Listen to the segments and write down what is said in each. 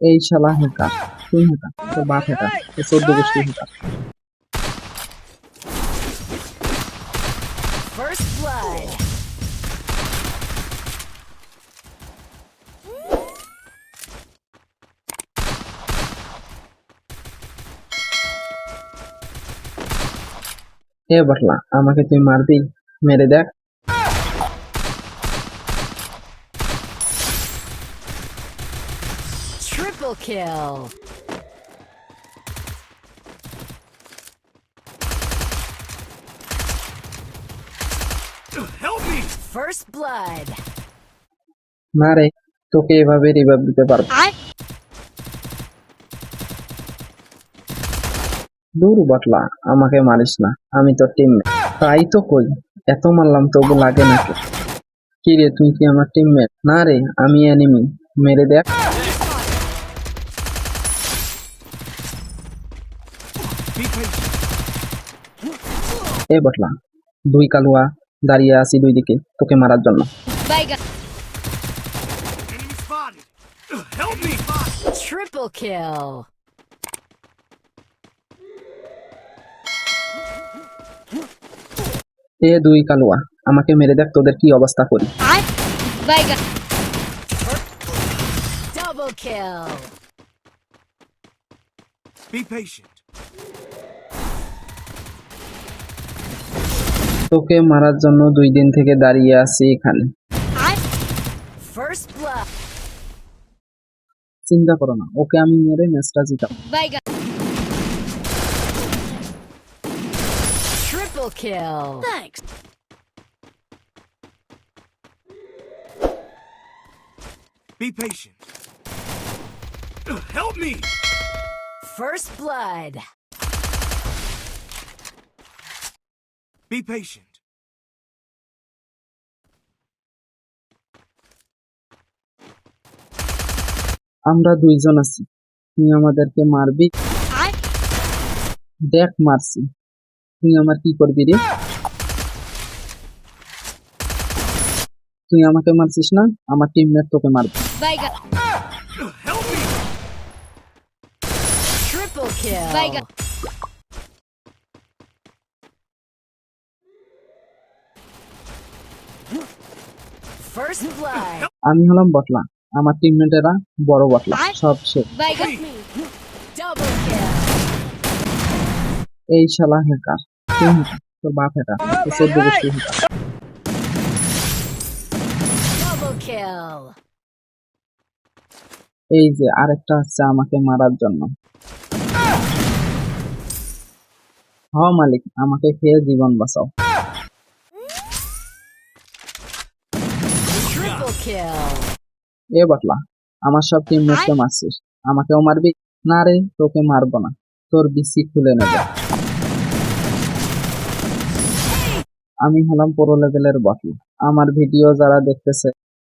এই শালা হেকার তুই হেকার তোর বাপ হেকার তোর চোদ্দ গোষ্ঠী blood. এ বটলা, আমাকে তুই মারবি, মেরে দেখ Triple kill. Help me! First blood. না রে তোকে এভাবে রিভাইভ দিতে পারব দূর বটলা আমাকে মারিস না আমি তোর টিম তাই তো কই এত মারলাম তবু লাগে নাকি? কি রে তুই কি আমার টিমমেট না রে আমি এনিমি মেরে দেখ Be patient. এ বটলা দুই কালুয়া দাঁড়িয়ে আছি দুই দিকে তোকে মারার জন্য! Triple kill. এ দুই কালুয়া আমাকে মেরে দেখ তোদের কি অবস্থা করি Double kill. Be patient. তোকে মারার জন্য দুই দিন থেকে দাঁড়িয়ে আছি এখানে। চিন্তা করো না ওকে আমি মেরে ম্যাচটা জিতাম Be patient. আমরা দুইজন আছি। তুই আমাদেরকে মারবি। দেখ মারছি। তুই আমার কি করবি রে? তুই আমাকে মারছিস না? আমার টিমমেট তোকে মারবে। Triple kill. First blood. আমি হলাম বটলা। আমার টিমমেটেরা বড় বটলা। সব সে এই শালা হ্যাকার তোর বাপ হ্যাকার তোর চোদ্দ গোষ্ঠী হ্যাকার এই যে আরেকটা আছে আমাকে মারার জন্য। হ মালিক আমাকে খেয়ে জীবন বাঁচাও। এ বটলা আমার সব টিম টিমমেটকে মারছিস আমাকেও মারবি? না রে তোকে মারবো না। তোর বিসি খুলে নেব। আমি হলাম পুরো লেভেলের বটলা আমার ভিডিও যারা দেখতেছে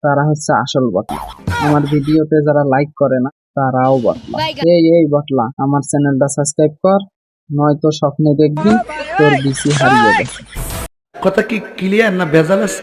তারা হচ্ছে আসল বটলা আমার ভিডিওতে যারা লাইক করে না তারাও বটলা এই এই বটলা আমার চ্যানেলটা সাবস্ক্রাইব কর নয়তো স্বপ্নে দেখবি তোর বিসি হারিয়ে গেছে। কথা কি ক্লিয়ার না ভেজাল আছে?